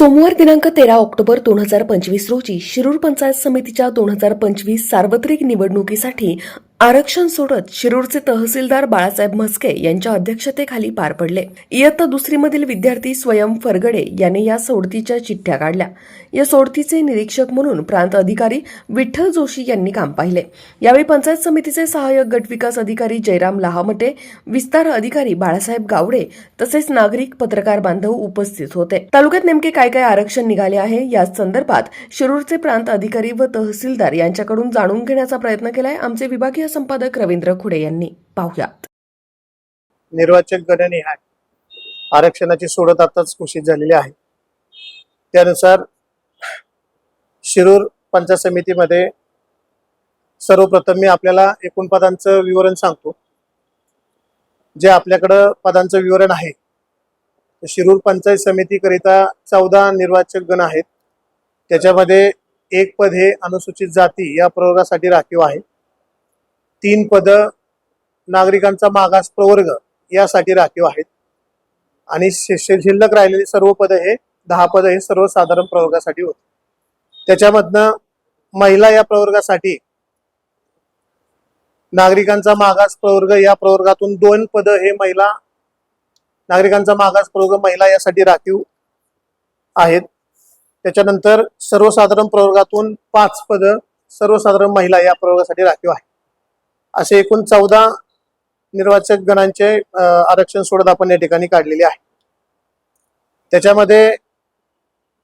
सोमवार दिनांक तेरा ऑक्टोबर दोन हजार पंचवीस रोजी शिरूर पंचायत समितीच्या दोन हजार पंचवीस सार्वत्रिक निवडणुकीसाठी आरक्षण सोडत शिरूरचे तहसीलदार बाळासाहेब म्हस्के यांच्या अध्यक्षतेखाली पार पडले. इयत्ता दुसरीमधील विद्यार्थी स्वयं फरगडे याने या सोडतीच्या चिठ्ठ्या काढल्या. या सोडतीचे निरीक्षक म्हणून प्रांत अधिकारी विठ्ठल जोशी यांनी काम पाहिले. यावेळी पंचायत समितीचे सहाय्यक गटविकास अधिकारी जयराम लहामटे विस्तार अधिकारी बाळासाहेब गावडे तसेच नागरिक पत्रकार बांधव उपस्थित होते. तालुक्यात नेमके काय काय आरक्षण निघाले आहे या संदर्भात शिरूरचे प्रांत अधिकारी व तहसीलदार यांच्याकडून जाणून घेण्याचा प्रयत्न केलाय आमचे विभागीय संपादक रवींद्र खुडे यांनी पाहुयात. निर्वाचक गणने आहे आरक्षणाची सोडत आताच घोषित झालेली आहे. त्यानुसार शिरूर पंचायत समितीमध्ये सर्वप्रथम मी आपल्याला एकूण पदांचं विवरण सांगतो. जे आपल्याकडं पदांचं विवरण आहे शिरूर पंचायत समितीकरिता चौदा निर्वाचक गण आहेत. त्याच्यामध्ये एक पद हे अनुसूचित जाती या प्रवर्गासाठी राखीव आहे. तीन पद नागरिकांचा मागास प्रवर्ग यासाठी राखीव आहेत. आणि शिल्लक राहिलेली सर्व पदं हे दहा पद हे सर्वसाधारण प्रवर्गासाठी होते. त्याच्यामधनं महिला या प्रवर्गासाठी नागरिकांचा मागास प्रवर्ग या प्रवर्गातून दोन पद हे महिला नागरिकांचा मागास प्रवर्ग महिला यासाठी राखीव आहेत. त्याच्यानंतर सर्वसाधारण प्रवर्गातून पाच पद सर्वसाधारण महिला या प्रवर्गासाठी राखीव आहे असे एकूण चौदा निर्वाचक गणांचे आरक्षण सोडत आपण या ठिकाणी काढलेले आहे. त्याच्यामध्ये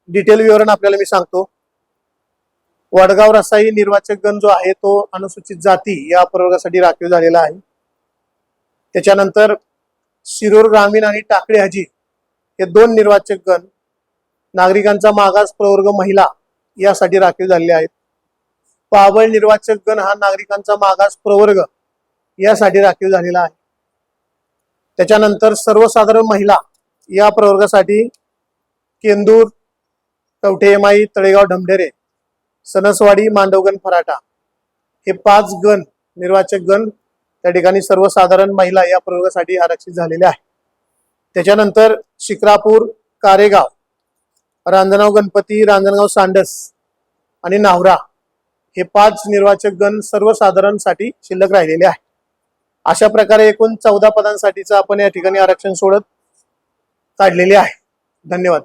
डिटेल विवरण आपल्याला मी सांगतो. वडगाव रसाई निर्वाचक गण जो आहे तो अनुसूचित जाती या प्रवर्गासाठी राखीव झालेला आहे. त्याच्यानंतर शिरूर ग्रामीण आणि टाकळी हाजी हे दोन निर्वाचक गण नागरिकांचा मागास प्रवर्ग महिला यासाठी राखीव झालेले आहेत. पावळ निर्वाचक गण हा नागरिकांचा मागास प्रवर्ग यासाठी राखीव झालेला आहे. त्याच्यानंतर सर्वसाधारण महिला या प्रवर्गासाठी केंदूर कवठेमाई तळेगाव ढमढेरे सणसवाडी मांडवगण फराटा हे पाच गण निर्वाचक गण त्या ठिकाणी सर्वसाधारण महिला या प्रवर्गासाठी आरक्षित झालेले आहे त्याच्यानंतर शिक्रापूर कारेगाव रांजणगाव गणपती रांजणगाव सांडस आणि नावरा हे पाच निर्वाचक गण सर्वसाधारणसाठी शिल्लक राहिलेले आहे. अशा प्रकारे एकूण चौदा पदांसाठीचं आपण या ठिकाणी आरक्षण सोडत काढलेले आहे. धन्यवाद.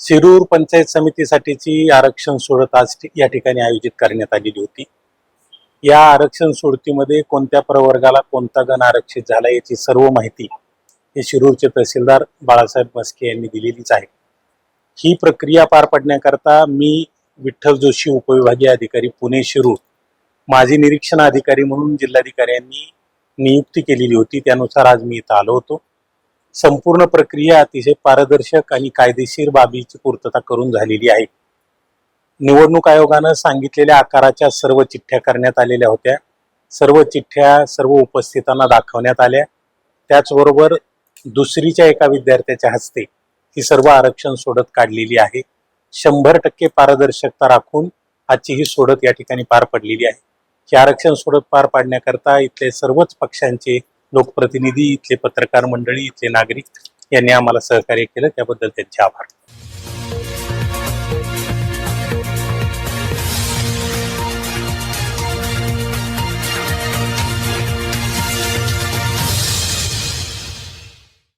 शिरूर पंचायत समितीसाठीची आरक्षण सोडत आज या ठिकाणी आयोजित करण्यात आलेली होती. या आरक्षण सोडतीमध्ये कोणत्या प्रवर्गाला कोणता गण आरक्षित झाला याची सर्व माहिती हे शिरूरचे तहसीलदार बाळासाहेब मस्के यांनी दिलेलीच आहे. ही प्रक्रिया पार पाडण्याकरता मी विठ्ठल जोशी उपविभागीय अधिकारी पुणे शिरूर. माजी निरीक्षण अधिकारी म्हणून जिल्हाधिकाऱ्यांनी नियुक्ती केलेली होती. त्यानुसार आज मी इथं आलो होतो. संपूर्ण प्रक्रिया अतिशय पारदर्शक आणि कायदेशीर बाबीची पूर्तता करून झालेली आहे. निवडणूक आयोगानं सांगितलेल्या आकाराच्या सर्व चिठ्ठ्या करण्यात आलेल्या होत्या. सर्व चिठ्ठ्या सर्व उपस्थितांना दाखवण्यात आल्या. त्याचबरोबर दुसरीच्या एका विद्यार्थ्याच्या हस्ते ही सर्व आरक्षण सोडत काढलेली आहे. शंभर टक्के पारदर्शकता राखून आजची ही सोडत या ठिकाणी पार पडलेली आहे. ही आरक्षण सोडत पार पाडण्याकरता इथले सर्वच पक्षांचे लोकप्रतिनिधी इथले पत्रकार मंडळी इथले नागरिक यांनी आम्हाला सहकार्य केलं त्याबद्दल त्यांचे आभार.